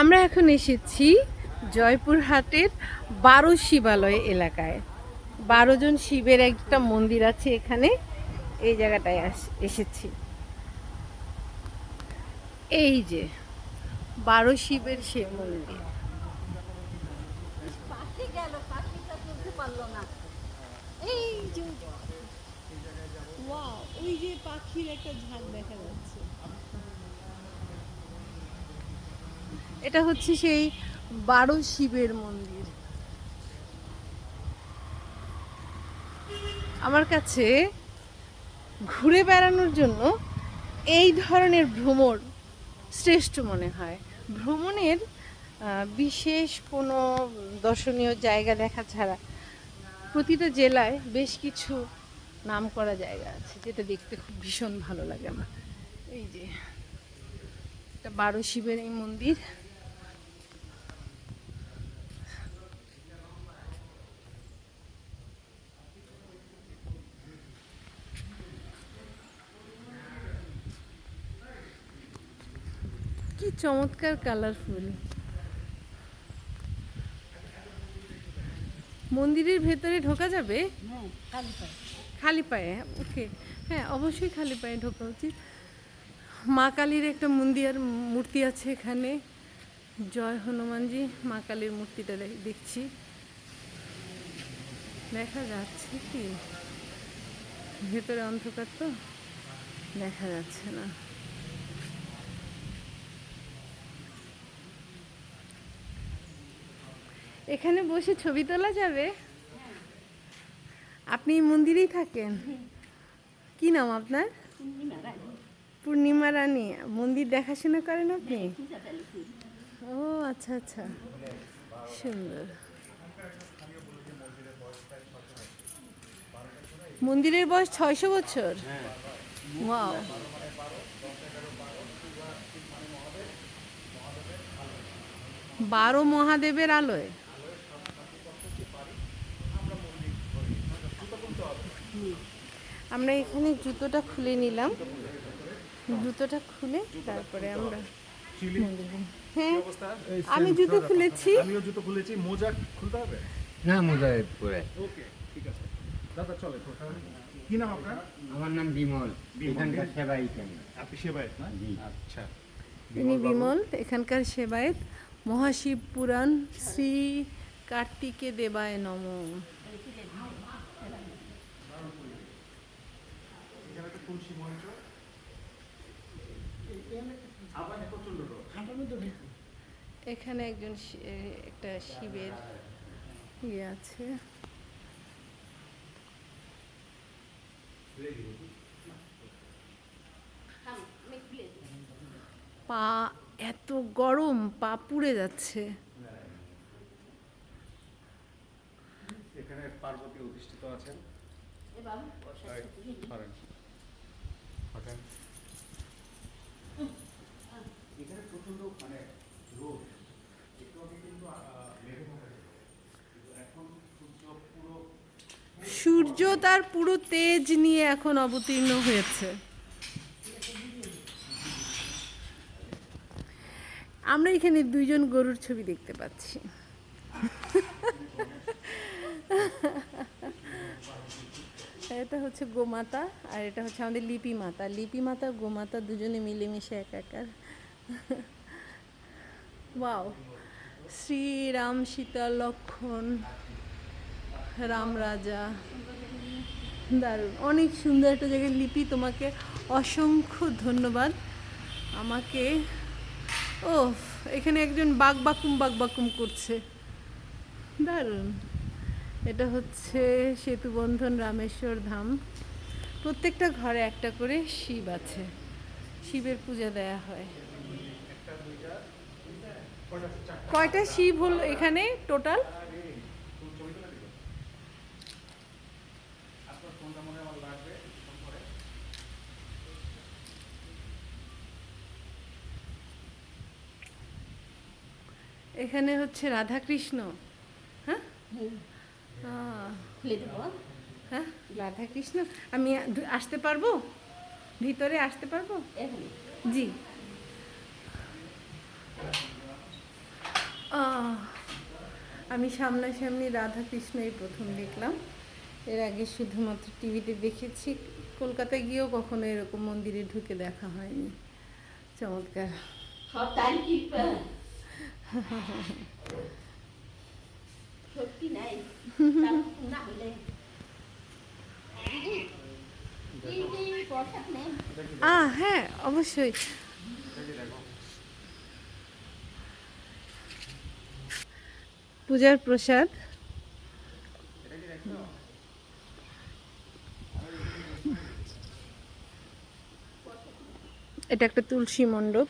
আমরা এখন এসেছি জয়পুরহাটের বারো শিবালয় এলাকায়। বারো জন শিবের একটা মন্দির আছে এখানে। এই জায়গাটায় এসেছি। এই যে, বারো শিবের সে মন্দির। ওই যে পাখির একটা ঝাঁক দেখা যাচ্ছে। এটা হচ্ছে সেই বারো শিবের মন্দির। আমার কাছে ঘুরে বেড়ানোর জন্য এই ধরনের ভ্রমণ শ্রেষ্ঠ মনে হয়। ভ্রমণের বিশেষ কোনো দর্শনীয় জায়গা দেখা ছাড়া প্রতিটা জেলায় বেশ কিছু নাম করা জায়গা আছে, যেটা দেখতে খুব ভীষণ ভালো লাগে আমার। এই যে, এটা বারো শিবের এই মন্দির। কি চমৎকার কালারফুল মন্দিরের ভেতরে ঢোকা যাবে? খালি পায়ে। ওকে। হ্যাঁ অবশ্যই খালি পায়ে ঢোকা উচিত। মা কালীর একটা মন্দির মূর্তি আছে এখানে। জয় হনুমানজি মা কালীর মূর্তিটা দেখছি। দেখা যাচ্ছে কি? ভেতরে অন্ধকার তো? দেখা যাচ্ছে না। এখানে বসে ছবি তোলা যাবে? আপনি মন্দিরেই থাকেন? কি নাম আপনার? পূর্ণিমা রানী। মন্দির দেখাশোনা করেন আপনি? ও আচ্ছা আচ্ছা। সুন্দর। মন্দিরের বয়স ছয়শো বছর? ওয়াও। বারো মহাদেবের আলোয়। আমরা এখানে জুতোটা খুলে নিলাম। জুতোটা খুলে তারপরে আমরা হ্যাঁ আমি জুতো খুলেছি। আমিও জুতো খুলেছি মোজা খুলতে হবে? না মোজায় পরে। ওকে ঠিক আছে। দাদা চলে কি নাম আপনার? আমার নাম বিমল। বিমল। এখানকার সেবাই কেন আপনি সেবায়ত না? আচ্ছা। তিনি বিমল এখানকার সেবায়েত। মহাশিব পুরাণ শ্রী কার্তিকে দেবায় নম এখানে একটা তুলসী মন্ত্র আবার প্রচণ্ড রোদ হাঁটানো তো ভেতর এখানে একজন একটা শিবের ইয়ে আছে। পা এত গরম পা পুড়ে যাচ্ছে। এখানে পার্বতী অধিষ্ঠিত আছেন। মানে রোদ একটু আগে কিন্তু এখন সূর্য পুরো সূর্য তার পুরো তেজ নিয়ে এখন অবতীর্ণ হয়েছে। আমরা এখানে দুইজন গরুর ছবি দেখতে পাচ্ছি। এটা হচ্ছে গোমাতা, আর এটা হচ্ছে আমাদের লিপি মাতা। লিপি মাতা, গোমাতা দুজনে মিলেমিশে একাকার। ওয়াও শ্রীরাম সীতা লক্ষণ, রাম রাজা। দারুণ। অনেক সুন্দর একটা জায়গায় লিপি। তোমাকে অসংখ্য ধন্যবাদ। আমাকে ও এখানে একজন বাক বাকুম বাক বাকুম করছে। দারুণ। এটা হচ্ছে সেতুবন্ধন রামেশ্বর ধাম। প্রত্যেকটা ঘরে একটা করে শিব আছে। শিবের পূজা দেয়া হয়। কয়টা শিব হলো এখানে টোটাল? এখানে হচ্ছে রাধা কৃষ্ণ হ্যাঁ। আহ, হ্যাঁ? রাধা কৃষ্ণ আমি আসতে পারব? ভিতরে আসতে পারব? জি। আমি সামনাসামনি রাধা কৃষ্ণই প্রথম দেখলাম। এর আগে শুধুমাত্র টিভিতে দেখেছি কলকাতায় গিয়েও কখনো এরকম মন্দিরে ঢুকে দেখা হয়নি। চমৎকার। হ্যাঁ। তাই কি সত্যি নাই তার না হলে দিদি, দিদি, প্রসাদ নেই আ হ্যাঁ অবশ্যই পূজার প্রসাদ। এটা একটা তুলসী মণ্ডপ।